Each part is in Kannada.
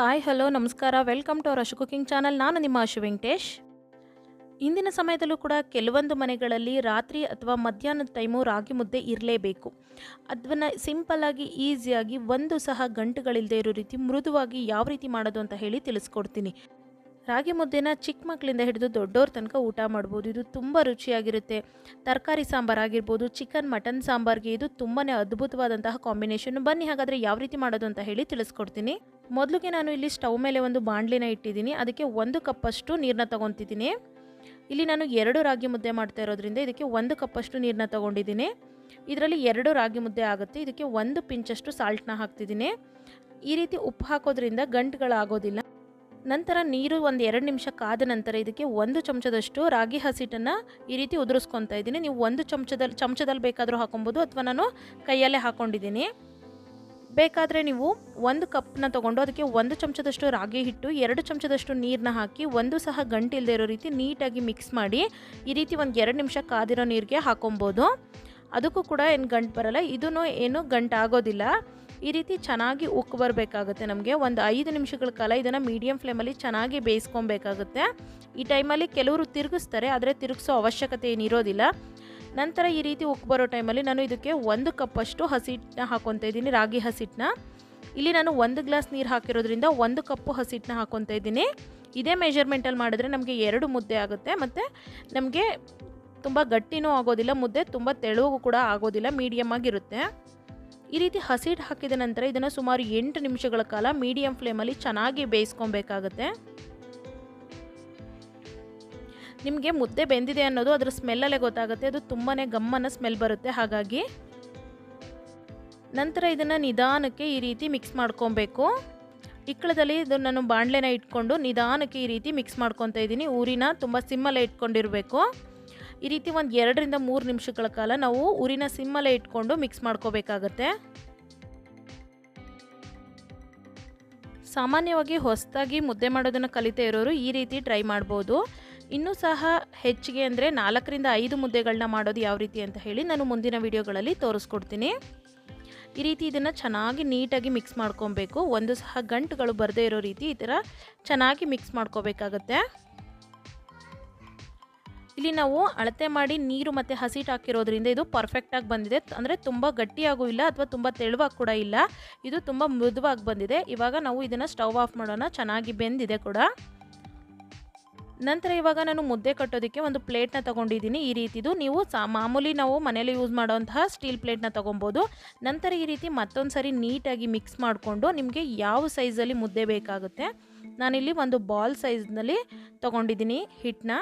ಹಾಯ್ ಹಲೋ ನಮಸ್ಕಾರ. Welcome to our Ashu cooking channel ನಾನು ನಿಮ್ಮ ಅಶು ವೆಂಕಟೇಶ್ ಇಂದಿನ ಸಮಯದಲ್ಲೂ ಕೂಡ ಕೆಲವೊಂದು ಮನೆಗಳಲ್ಲಿ ರಾತ್ರಿ ಅಥವಾ ಮಧ್ಯಾಹ್ನದ ಟೈಮು ರಾಗಿ ಮುದ್ದೆ ಇರಲೇಬೇಕು. ಅದನ್ನು ಸಿಂಪಲ್ಲಾಗಿ ಈಸಿಯಾಗಿ ಒಂದು ಸಹ ಗಂಟುಗಳಿಲ್ಲದೆ ಇರೋ ರೀತಿ ಮೃದುವಾಗಿ ಯಾವ ರೀತಿ ಮಾಡೋದು ಅಂತ ಹೇಳಿ ತಿಳಿಸ್ಕೊಡ್ತೀನಿ. ರಾಗಿ ಮುದ್ದೆನ ಚಿಕ್ಕ ಮಕ್ಕಳಿಂದ ಹಿಡಿದು ದೊಡ್ಡವ್ರ ತನಕ ಊಟ ಮಾಡ್ಬೋದು. ಇದು ತುಂಬ ರುಚಿಯಾಗಿರುತ್ತೆ. ತರಕಾರಿ ಸಾಂಬಾರು ಆಗಿರ್ಬೋದು, ಚಿಕನ್, ಮಟನ್ ಸಾಂಬಾರ್ಗೆ ಇದು ತುಂಬಾ ಅದ್ಭುತವಾದಂತಹ ಕಾಂಬಿನೇಷನ್ ಬನ್ನಿ, ಹಾಗಾದರೆ ಯಾವ ರೀತಿ ಮಾಡೋದು ಅಂತ ಹೇಳಿ ತಿಳಿಸ್ಕೊಡ್ತೀನಿ. ಮೊದಲಿಗೆ ನಾನು ಇಲ್ಲಿ ಸ್ಟವ್ ಮೇಲೆ ಒಂದು ಬಾಣಲಿನ ಇಟ್ಟಿದ್ದೀನಿ. ಅದಕ್ಕೆ ಒಂದು ಕಪ್ಪಷ್ಟು ನೀರನ್ನ ತೊಗೊತಿದ್ದೀನಿ. ಇಲ್ಲಿ ನಾನು ಎರಡು ರಾಗಿ ಮುದ್ದೆ ಮಾಡ್ತಾ ಇರೋದ್ರಿಂದ ಇದಕ್ಕೆ ಒಂದು ಕಪ್ಪಷ್ಟು ನೀರನ್ನ ತೊಗೊಂಡಿದ್ದೀನಿ. ಇದರಲ್ಲಿ ಎರಡು ರಾಗಿ ಮುದ್ದೆ ಆಗುತ್ತೆ. ಇದಕ್ಕೆ ಒಂದು ಪಿಂಚಷ್ಟು ಸಾಲ್ಟ್ನ ಹಾಕ್ತಿದ್ದೀನಿ. ಈ ರೀತಿ ಉಪ್ಪು ಹಾಕೋದ್ರಿಂದ ಗಂಟುಗಳಾಗೋದಿಲ್ಲ. ನಂತರ ನೀರು ಒಂದು ಎರಡು ನಿಮಿಷ ಕಾದ ನಂತರ ಇದಕ್ಕೆ ಒಂದು ಚಮಚದಷ್ಟು ರಾಗಿ ಹಸಿಟ್ಟನ್ನು ಈ ರೀತಿ ಉದುರಿಸ್ಕೊತಾ ಇದ್ದೀನಿ. ನೀವು ಒಂದು ಚಮಚದಲ್ಲಿ ಚಮಚದಲ್ಲಿ ಬೇಕಾದರೂ ಹಾಕೊಬೋದು ಅಥವಾ ನಾನು ಕೈಯಲ್ಲೇ ಹಾಕ್ಕೊಂಡಿದ್ದೀನಿ ಬೇಕಾದರೆ ನೀವು ಒಂದು ಕಪ್ನ ತೊಗೊಂಡು ಅದಕ್ಕೆ ಒಂದು ಚಮಚದಷ್ಟು ರಾಗಿ ಹಿಟ್ಟು, ಎರಡು ಚಮಚದಷ್ಟು ನೀರನ್ನ ಹಾಕಿ ಒಂದು ಸಹ ಗಂಟಿಲ್ಲದೆ ಇರೋ ರೀತಿ ನೀಟಾಗಿ ಮಿಕ್ಸ್ ಮಾಡಿ ಈ ರೀತಿ ಒಂದು ಎರಡು ನಿಮಿಷ ಕಾದಿರೋ ನೀರಿಗೆ ಹಾಕೊಬೋದು. ಅದಕ್ಕೂ ಕೂಡ ಏನು ಗಂಟು ಬರಲ್ಲ. ಇದೂ ಏನು ಗಂಟು ಆಗೋದಿಲ್ಲ ಈ ರೀತಿ ಚೆನ್ನಾಗಿ ಉಕ್ಕು ಬರಬೇಕಾಗುತ್ತೆ ನಮಗೆ. ಒಂದು ಐದು ನಿಮಿಷಗಳ ಕಾಲ ಇದನ್ನು ಮೀಡಿಯಂ ಫ್ಲೇಮಲ್ಲಿ ಚೆನ್ನಾಗಿ ಬೇಯಿಸ್ಕೊಬೇಕಾಗುತ್ತೆ. ಈ ಟೈಮಲ್ಲಿ ಕೆಲವರು ತಿರುಗಿಸ್ತಾರೆ, ಆದರೆ ತಿರುಗಿಸೋ ಅವಶ್ಯಕತೆ ಏನಿರೋದಿಲ್ಲ. ನಂತರ ಈ ರೀತಿ ಉಕ್ಕು ಬರೋ ಟೈಮಲ್ಲಿ ನಾನು ಇದಕ್ಕೆ ಒಂದು ಕಪ್ಪಷ್ಟು ಹಸಿಟ್ಟನ್ನ ಹಾಕೊತಾ ಇದ್ದೀನಿ, ರಾಗಿ ಹಸಿಟ್ಟನ್ನ ಇಲ್ಲಿ ನಾನು ಒಂದು ಗ್ಲಾಸ್ ನೀರು ಹಾಕಿರೋದ್ರಿಂದ ಒಂದು ಕಪ್ಪು ಹಸಿಟ್ಟನ್ನ ಹಾಕೊತಾ ಇದ್ದೀನಿ. ಇದೇ ಮೆಷರ್ಮೆಂಟಲ್ಲಿ ಮಾಡಿದ್ರೆ ನಮಗೆ ಎರಡು ಮುದ್ದೆ ಆಗುತ್ತೆ. ಮತ್ತು ನಮಗೆ ತುಂಬ ಗಟ್ಟಿನೂ ಆಗೋದಿಲ್ಲ, ಮುದ್ದೆ ತುಂಬ ತೆಳುವು ಕೂಡ ಆಗೋದಿಲ್ಲ ಮೀಡಿಯಮ್ ಆಗಿರುತ್ತೆ. ಈ ರೀತಿ ಹಸಿಟ್ಟು ಹಾಕಿದ ನಂತರ ಇದನ್ನು ಸುಮಾರು ಎಂಟು ನಿಮಿಷಗಳ ಕಾಲ ಮೀಡಿಯಂ ಫ್ಲೇಮಲ್ಲಿ ಚೆನ್ನಾಗಿ ಬೇಯಿಸ್ಕೊಬೇಕಾಗತ್ತೆ. ನಿಮಗೆ ಮುದ್ದೆ ಬೆಂದಿದೆ ಅನ್ನೋದು ಅದರ ಸ್ಮೆಲ್ಲಲ್ಲೇ ಗೊತ್ತಾಗುತ್ತೆ. ಅದು ತುಂಬಾ ಗಮ್ಮನ ಸ್ಮೆಲ್ ಬರುತ್ತೆ ಹಾಗಾಗಿ. ನಂತರ ಇದನ್ನು ನಿಧಾನಕ್ಕೆ ಈ ರೀತಿ ಮಿಕ್ಸ್ ಮಾಡ್ಕೊಬೇಕು. ಇಕ್ಕಳದಲ್ಲಿ ಇದು ನಾನು ಬಾಣಲೆನ ಇಟ್ಕೊಂಡು ನಿಧಾನಕ್ಕೆ ಈ ರೀತಿ ಮಿಕ್ಸ್ ಮಾಡ್ಕೊತಾ ಇದ್ದೀನಿ. ಊರಿನ ತುಂಬ ಸಿಮ್ಮಲ್ಲೇ ಇಟ್ಕೊಂಡಿರಬೇಕು. ಈ ರೀತಿ ಒಂದು ಎರಡರಿಂದ ಮೂರು ನಿಮಿಷಗಳ ಕಾಲ ನಾವು ಊರಿನ ಸಿಮ್ಮಲ್ಲೇ ಇಟ್ಕೊಂಡು ಮಿಕ್ಸ್ ಮಾಡ್ಕೋಬೇಕಾಗತ್ತೆ. ಸಾಮಾನ್ಯವಾಗಿ ಹೊಸದಾಗಿ ಮುದ್ದೆ ಮಾಡೋದನ್ನು ಕಲಿತಾ ಇರೋರು ಈ ರೀತಿ ಟ್ರೈ ಮಾಡ್ಬೋದು. ಇನ್ನೂ ಸಹ ಹೆಚ್ಚಿಗೆ ಅಂದರೆ ನಾಲ್ಕರಿಂದ ಐದು ಮುದ್ದೆಗಳನ್ನ ಮಾಡೋದು ಯಾವ ರೀತಿ ಅಂತ ಹೇಳಿ ನಾನು ಮುಂದಿನ ವಿಡಿಯೋಗಳಲ್ಲಿ ತೋರಿಸ್ಕೊಡ್ತೀನಿ. ಈ ರೀತಿ ಇದನ್ನು ಚೆನ್ನಾಗಿ ನೀಟಾಗಿ ಮಿಕ್ಸ್ ಮಾಡ್ಕೊಬೇಕು. ಒಂದು ಸಹ ಗಂಟುಗಳು ಬರದೇ ಇರೋ ರೀತಿ ಈ ಥರ ಚೆನ್ನಾಗಿ ಮಿಕ್ಸ್ ಮಾಡ್ಕೋಬೇಕಾಗತ್ತೆ. ಇಲ್ಲಿ ನಾವು ಅಳತೆ ಮಾಡಿ ನೀರು ಮತ್ತು ಹಸಿಟ್ಟು ಹಾಕಿರೋದ್ರಿಂದ ಇದು ಪರ್ಫೆಕ್ಟಾಗಿ ಬಂದಿದೆ. ಅಂದರೆ ತುಂಬ ಗಟ್ಟಿಯಾಗೂ ಇಲ್ಲ ಅಥವಾ ತುಂಬ ತೆಳುವಾಗಿ ಕೂಡ ಇಲ್ಲ. ಇದು ತುಂಬ ಮೃದುವಾಗಿ ಬಂದಿದೆ. ಇವಾಗ ನಾವು ಇದನ್ನು ಸ್ಟವ್ ಆಫ್ ಮಾಡೋಣ. ಚೆನ್ನಾಗಿ ಬೆಂದಿದೆ ಕೂಡ. ನಂತರ ಇವಾಗ ನಾನು ಮುದ್ದೆ ಕಟ್ಟೋದಕ್ಕೆ ಒಂದು ಪ್ಲೇಟ್ನ ತೊಗೊಂಡಿದ್ದೀನಿ. ಈ ರೀತಿದು ನೀವು ಸಾ ಮಾಮೂಲಿ ನಾವು ಮನೇಲಿ ಯೂಸ್ ಮಾಡುವಂತಹ ಸ್ಟೀಲ್ ಪ್ಲೇಟ್ನ ತೊಗೊಬೋದು. ನಂತರ ಈ ರೀತಿ ಮತ್ತೊಂದು ಸರಿ ನೀಟಾಗಿ ಮಿಕ್ಸ್ ಮಾಡಿಕೊಂಡು ನಿಮಗೆ ಯಾವ ಸೈಜಲ್ಲಿ ಮುದ್ದೆ ಬೇಕಾಗುತ್ತೆ. ನಾನಿಲ್ಲಿ ಒಂದು ಬಾಲ್ ಸೈಜ್ನಲ್ಲಿ ತೊಗೊಂಡಿದ್ದೀನಿ ಹಿಟ್ಟನ್ನ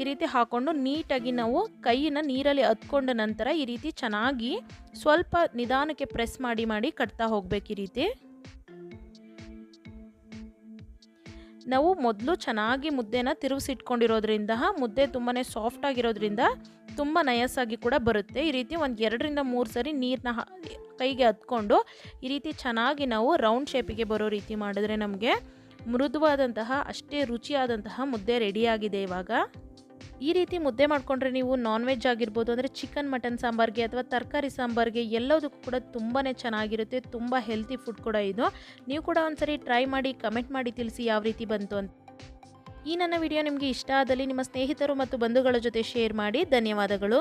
ಈ ರೀತಿ ಹಾಕ್ಕೊಂಡು ನೀಟಾಗಿ ನಾವು ಕೈಯನ್ನು ನೀರಲ್ಲಿ ಹತ್ಕೊಂಡ ನಂತರ ಈ ರೀತಿ ಚೆನ್ನಾಗಿ ಸ್ವಲ್ಪ ನಿಧಾನಕ್ಕೆ ಪ್ರೆಸ್ ಮಾಡಿ ಮಾಡಿ ಕಟ್ತಾ ಹೋಗ್ಬೇಕು ಈ ರೀತಿ. ನಾವು ಮೊದಲು ಚೆನ್ನಾಗಿ ಮುದ್ದೆನ ತಿರುಗಿಸಿಟ್ಕೊಂಡಿರೋದ್ರಿಂದ ಮುದ್ದೆ ತುಂಬಾ ಸಾಫ್ಟ್ ಆಗಿರೋದ್ರಿಂದ ತುಂಬ ನಯಸ್ಸಾಗಿ ಕೂಡ ಬರುತ್ತೆ. ಈ ರೀತಿ ಒಂದು ಎರಡರಿಂದ ಮೂರು ಸರಿ ನೀರನ್ನ ಕೈಗೆ ಹತ್ಕೊಂಡು ಈ ರೀತಿ ಚೆನ್ನಾಗಿ ನಾವು ರೌಂಡ್ ಶೇಪಿಗೆ ಬರೋ ರೀತಿ ಮಾಡಿದ್ರೆ ನಮಗೆ ಮೃದುವಾದಂತಹ, ಅಷ್ಟೇ ರುಚಿಯಾದಂತಹ ಮುದ್ದೆ ರೆಡಿಯಾಗಿದೆ ಇವಾಗ. ಈ ರೀತಿ ಮುದ್ದೆ ಮಾಡಿಕೊಂಡ್ರೆ ನೀವು ನಾನ್ ವೆಜ್ ಆಗಿರ್ಬೋದು ಅಂದರೆ ಚಿಕನ್ ಮಟನ್ ಸಾಂಬಾರ್ಗೆ ಅಥವಾ ತರಕಾರಿ ಸಾಂಬಾರ್ಗೆ ಎಲ್ಲದಕ್ಕೂ ಕೂಡ ತುಂಬಾ ಚೆನ್ನಾಗಿರುತ್ತೆ, ತುಂಬ ಹೆಲ್ತಿ ಫುಡ್ ಕೂಡ ಇದು. ನೀವು ಕೂಡ ಒಂದ್ಸರಿ ಟ್ರೈ ಮಾಡಿ ಕಮೆಂಟ್ ಮಾಡಿ ತಿಳಿಸಿ ಯಾವ ರೀತಿ ಬಂತು ಅಂತ. ಈ ನನ್ನ ವಿಡಿಯೋ ನಿಮಗೆ ಇಷ್ಟ ಆದಲ್ಲಿ ನಿಮ್ಮ ಸ್ನೇಹಿತರು ಮತ್ತು ಬಂಧುಗಳ ಜೊತೆ ಶೇರ್ ಮಾಡಿ. ಧನ್ಯವಾದಗಳು.